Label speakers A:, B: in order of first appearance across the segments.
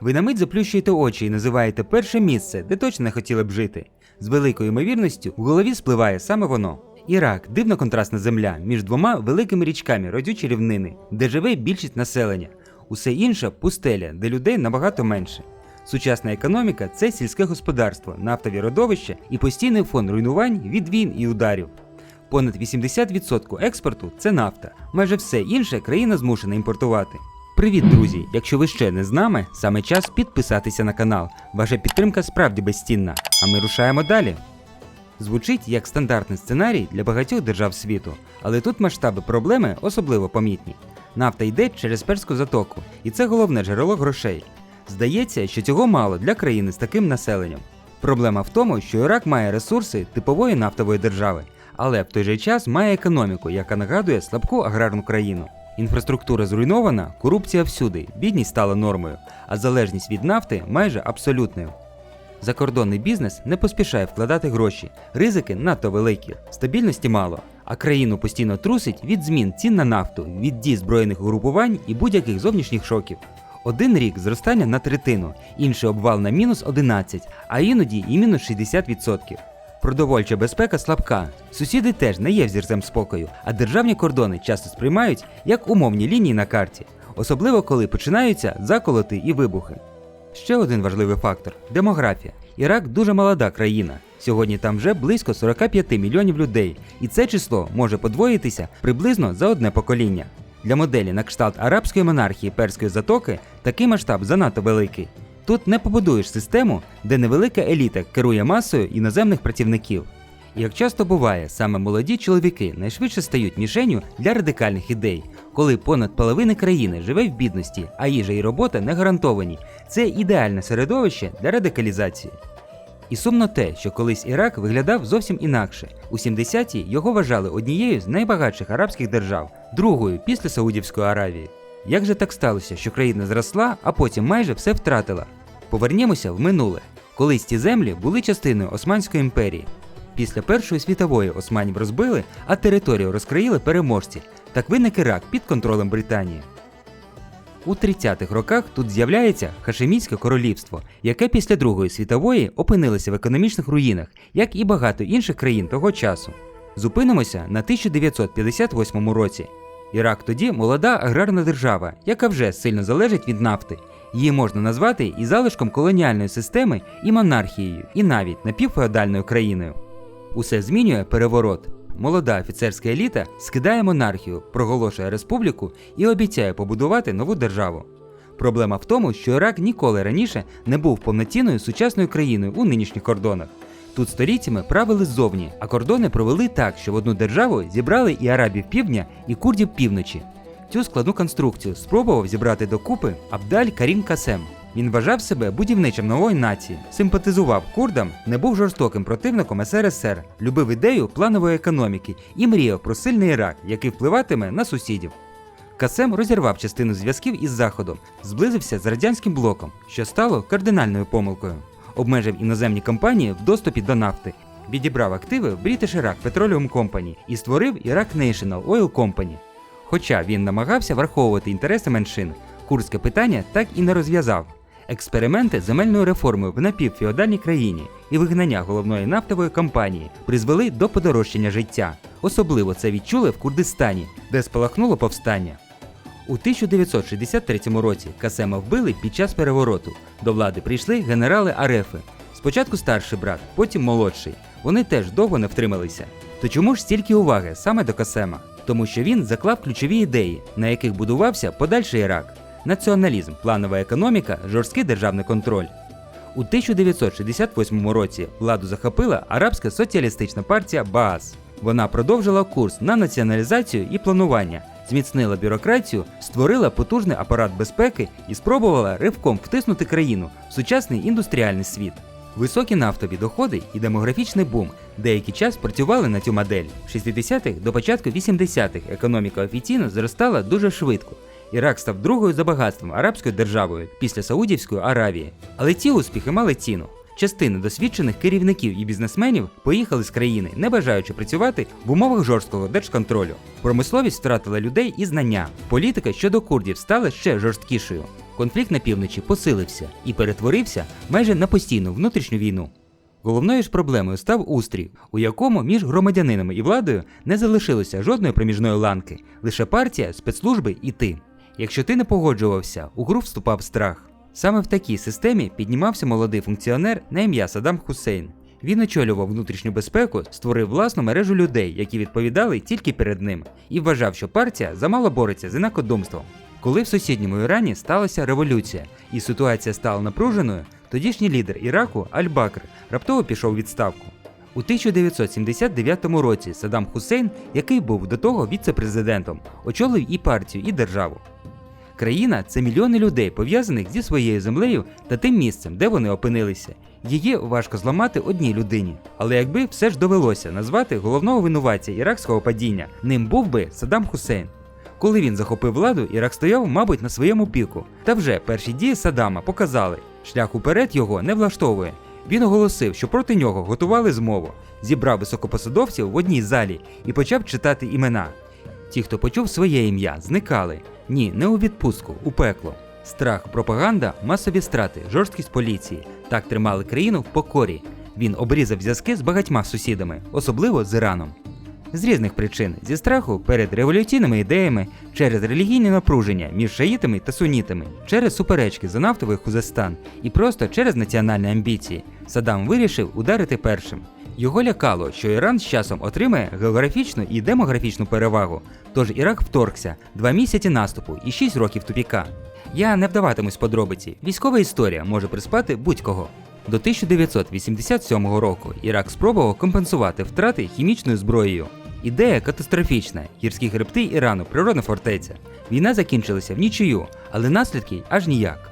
A: Ви на мить заплющуєте очі і називаєте перше місце, де точно не хотіли б жити. З великою ймовірністю в голові спливає саме воно. Ірак дивно контрастна земля між двома великими річками родючі рівнини, де живе більшість населення. Усе інше пустеля, де людей набагато менше. Сучасна економіка це сільське господарство, нафтові родовища і постійний фон руйнувань від війн і ударів. Понад 80% експорту це нафта. Майже все інше країна змушена імпортувати. Привіт, друзі! Якщо ви ще не з нами, саме час підписатися на канал. Ваша підтримка справді безцінна. А ми рушаємо далі. Звучить як стандартний сценарій для багатьох держав світу, але тут масштаби проблеми особливо помітні. Нафта йде через перську затоку, і це головне джерело грошей. Здається, що цього мало для країни з таким населенням. Проблема в тому, що Ірак має ресурси типової нафтової держави, але в той же час має економіку, яка нагадує слабку аграрну країну. Інфраструктура зруйнована, корупція всюди, бідність стала нормою, а залежність від нафти майже абсолютною. Закордонний бізнес не поспішає вкладати гроші, ризики надто великі, стабільності мало, а країну постійно трусить від змін цін на нафту, від дій збройних угрупувань і будь-яких зовнішніх шоків. Один рік зростання на третину, інший обвал на мінус 11, а іноді і мінус 60%. Продовольча безпека слабка. Сусіди теж не є взірцем спокою, а державні кордони часто сприймають як умовні лінії на карті, особливо коли починаються заколоти і вибухи. Ще один важливий фактор демографія. Ірак дуже молода країна. Сьогодні там вже близько 45 мільйонів людей, і це число може подвоїтися приблизно за одне покоління. Для моделі на кшталт арабської монархії Перської затоки такий масштаб занадто великий. Тут не побудуєш систему, де невелика еліта керує масою іноземних працівників. І як часто буває, саме молоді чоловіки найшвидше стають мішенню для радикальних ідей, коли понад половина країни живе в бідності, а їжа і робота не гарантовані. Це ідеальне середовище для радикалізації. І сумно те, що колись Ірак виглядав зовсім інакше. У 70-ті його вважали однією з найбагатших арабських держав, другою після Саудівської Аравії. Як же так сталося, що країна зросла, а потім майже все втратила? Повернімося в минуле. Колись ці землі були частиною Османської імперії. Після Першої світової османів розбили, а територію розкроїли переможці. Так виник Ірак під контролем Британії. У 30-х роках тут з'являється Хашемітське королівство, яке після Другої світової опинилося в економічних руїнах, як і багато інших країн того часу. Зупинимося на 1958 році. Ірак тоді молода аграрна держава, яка вже сильно залежить від нафти. Її можна назвати і залишком колоніальної системи, і монархією, і навіть напівфеодальною країною. Усе змінює переворот. Молода офіцерська еліта скидає монархію, проголошує республіку і обіцяє побудувати нову державу. Проблема в тому, що Ірак ніколи раніше не був повноцінною сучасною країною у нинішніх кордонах. Тут століттями правили ззовні, а кордони провели так, що в одну державу зібрали і арабів півдня, і курдів півночі. Цю складну конструкцію спробував зібрати докупи Абдаль Карім Касем. Він вважав себе будівничим нової нації, симпатизував курдам, не був жорстоким противником СРСР, любив ідею планової економіки і мріяв про сильний Ірак, який впливатиме на сусідів. Касем розірвав частину зв'язків із Заходом, зблизився з радянським блоком, що стало кардинальною помилкою. Обмежив іноземні компанії в доступі до нафти, відібрав активи в British Iraq Petroleum Company і створив Iraq National Oil Company. Хоча він намагався враховувати інтереси меншин, курське питання так і не розв'язав. Експерименти з земельною реформою в напівфеодальній країні і вигнання головної нафтової компанії призвели до подорожчання життя. Особливо це відчули в Курдистані, де спалахнуло повстання. У 1963 році Касема вбили під час перевороту. До влади прийшли генерали Арефи. Спочатку старший брат, потім молодший. Вони теж довго не втрималися. То чому ж стільки уваги саме до Касема? Тому що він заклав ключові ідеї, на яких будувався подальший Ірак: націоналізм, планова економіка, жорсткий державний контроль. У 1968 році владу захопила арабська соціалістична партія Баас. Вона продовжила курс на націоналізацію і планування, зміцнила бюрократію, створила потужний апарат безпеки і спробувала ривком втиснути країну в сучасний індустріальний світ. Високі нафтові доходи і демографічний бум деякий час працювали на цю модель. В 60-х до початку 80-х економіка офіційно зростала дуже швидко. Ірак став другою за багатством арабською державою після Саудівської Аравії. Але ці успіхи мали ціну. Частина досвідчених керівників і бізнесменів поїхали з країни, не бажаючи працювати в умовах жорсткого держконтролю. Промисловість втратила людей і знання. Політика щодо курдів стала ще жорсткішою. Конфлікт на півночі посилився і перетворився майже на постійну внутрішню війну. Головною ж проблемою став устрій, у якому між громадянинами і владою не залишилося жодної проміжної ланки, лише партія, спецслужби і ти. Якщо ти не погоджувався, у гру вступав страх. Саме в такій системі піднімався молодий функціонер на ім'я Саддам Хусейн. Він очолював внутрішню безпеку, створив власну мережу людей, які відповідали тільки перед ним, і вважав, що партія замало бореться з інакодумством. Коли в сусідньому Ірані сталася революція і ситуація стала напруженою, тодішній лідер Іраку Аль-Бакр раптово пішов у відставку. У 1979 році Саддам Хусейн, який був до того віце-президентом, очолив і партію, і державу. Країна це мільйони людей, пов'язаних зі своєю землею та тим місцем, де вони опинилися. Її важко зламати одній людині. Але якби все ж довелося назвати головного винуватця іракського падіння, ним був би Саддам Хусейн. Коли він захопив владу, Ірак стояв, мабуть, на своєму піку. Та вже перші дії Саддама показали, шлях уперед його не влаштовує. Він оголосив, що проти нього готували змову, зібрав високопосадовців в одній залі і почав читати імена. Ті, хто почув своє ім'я, зникали. Ні, не у відпустку, у пекло. Страх, пропаганда, масові страти, жорсткість поліції. Так тримали країну в покорі. Він обрізав зв'язки з багатьма сусідами, особливо з Іраном. З різних причин зі страху перед революційними ідеями, через релігійне напруження між шаїтами та сунітами, через суперечки за нафтовий Хузестан і просто через національні амбіції. Саддам вирішив ударити першим. Його лякало, що Іран з часом отримає географічну і демографічну перевагу, тож Ірак вторгся два місяці наступу і шість років тупіка. Я не вдаватимусь подробиці. Військова історія може приспати будь-кого. До 1987 року Ірак спробував компенсувати втрати хімічною зброєю. Ідея катастрофічна. Гірські хребти Ірану природна фортеця. Війна закінчилася в нічию, але наслідки аж ніяк.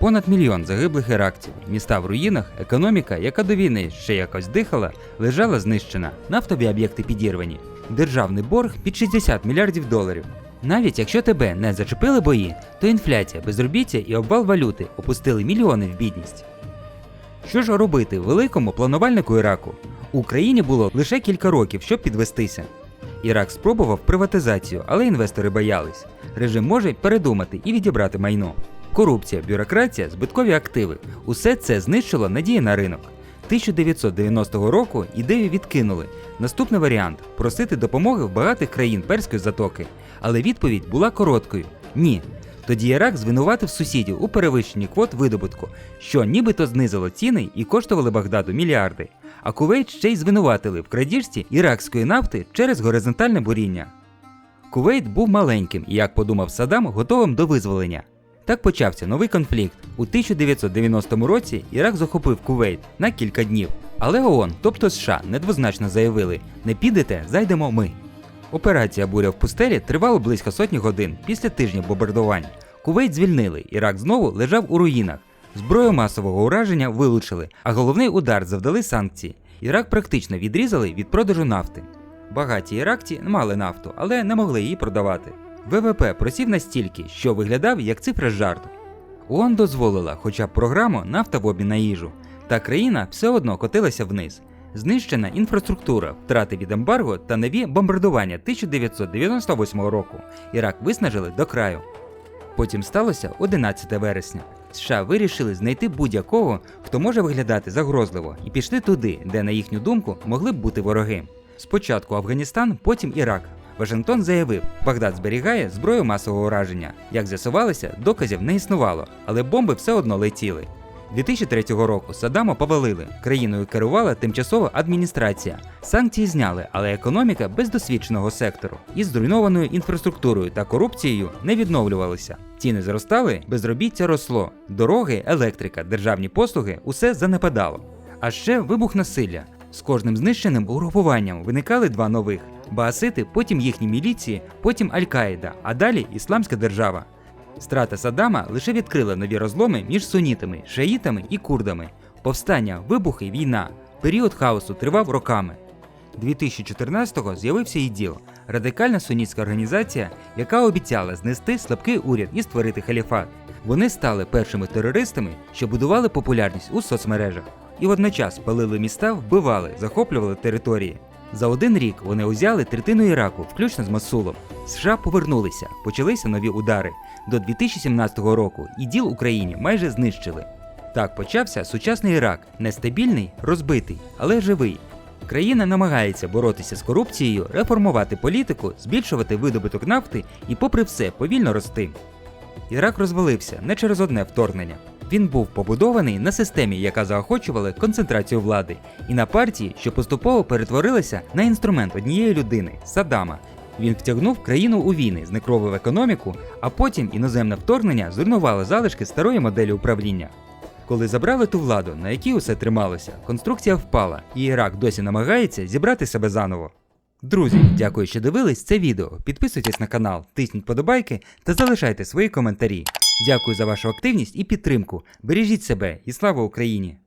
A: Понад мільйон загиблих іракців, міста в руїнах, економіка, яка до війни ще якось дихала, лежала знищена, нафтові об'єкти підірвані, державний борг під 60 мільярдів доларів. Навіть якщо тебе не зачепили бої, то інфляція, безробіття і обвал валюти опустили мільйони в бідність. Що ж робити великому планувальнику Іраку? Україні було лише кілька років, щоб підвестися. Ірак спробував приватизацію, але інвестори боялись. Режим може передумати і відібрати майно. Корупція, бюрократія, збиткові активи усе це знищило надії на ринок. 1990 року ідею відкинули. Наступний варіант просити допомоги в багатих країн Перської затоки. Але відповідь була короткою: ні. Тоді Ірак звинуватив сусідів у перевищенні квот видобутку, що нібито знизило ціни і коштували Багдаду мільярди. А Кувейт ще й звинуватили в крадіжці іракської нафти через горизонтальне буріння. Кувейт був маленьким і, як подумав Саддам, готовим до визволення. Так почався новий конфлікт. У 1990 році Ірак захопив Кувейт на кілька днів. Але ООН, тобто США, недвозначно заявили: не підете, зайдемо ми. Операція Буря в пустелі тривала близько сотні годин після тижня бомбардувань. Кувейт звільнили, Ірак знову лежав у руїнах. Зброю масового ураження вилучили, а головний удар завдали санкції. Ірак практично відрізали від продажу нафти. Багаті іракці мали нафту, але не могли її продавати. ВВП просів настільки, що виглядав як цифра жарту. ООН дозволила хоча б програму нафта в обмін на їжу, та країна все одно котилася вниз. Знищена інфраструктура, втрати від ембарго та нові бомбардування 1998 року. Ірак виснажили до краю. Потім сталося 11 вересня. США вирішили знайти будь-якого, хто може виглядати загрозливо, і пішли туди, де, на їхню думку, могли б бути вороги. Спочатку Афганістан, потім Ірак. Вашингтон заявив, Багдад зберігає зброю масового ураження. Як з'ясувалося, доказів не існувало, але бомби все одно летіли. 2003 року Саддама повалили. Країною керувала тимчасова адміністрація. Санкції зняли, але економіка без досвідченого сектору із зруйнованою інфраструктурою та корупцією не відновлювалися. Ціни зростали, безробіття росло, дороги, електрика, державні послуги усе занепадало. А ще вибух насилля. З кожним знищеним угрупуванням виникали два нових: Баасити, потім їхні міліції, потім Аль-Каїда, а далі Ісламська держава. Страта Саддама лише відкрила нові розломи між сунітами, шаїтами і курдами. Повстання, вибухи, війна. Період хаосу тривав роками. 2014-го з'явився іділ радикальна сунітська організація, яка обіцяла знести слабкий уряд і створити халіфат. Вони стали першими терористами, що будували популярність у соцмережах. і водночас палили міста, вбивали, захоплювали території. За один рік вони узяли третину Іраку, включно з Масулом. США повернулися, почалися нові удари. До 2017 року іділ Україні майже знищили. Так почався сучасний Ірак, нестабільний, розбитий, але живий. Країна намагається боротися з корупцією, реформувати політику, збільшувати видобуток нафти і, попри все, повільно рости. Ірак розвалився не через одне вторгнення. Він був побудований на системі, яка заохочувала концентрацію влади, і на партії, що поступово перетворилася на інструмент однієї людини Саддама. Він втягнув країну у війни, знекровив економіку, а потім іноземне вторгнення зруйнувало залишки старої моделі управління. Коли забрали ту владу, на якій усе трималося, конструкція впала, і Ірак досі намагається зібрати себе заново. Друзі, дякую, що дивились це відео. Підписуйтесь на канал, тисніть подобайки та залишайте свої коментарі. Дякую за вашу активність і підтримку. Бережіть себе і слава Україні!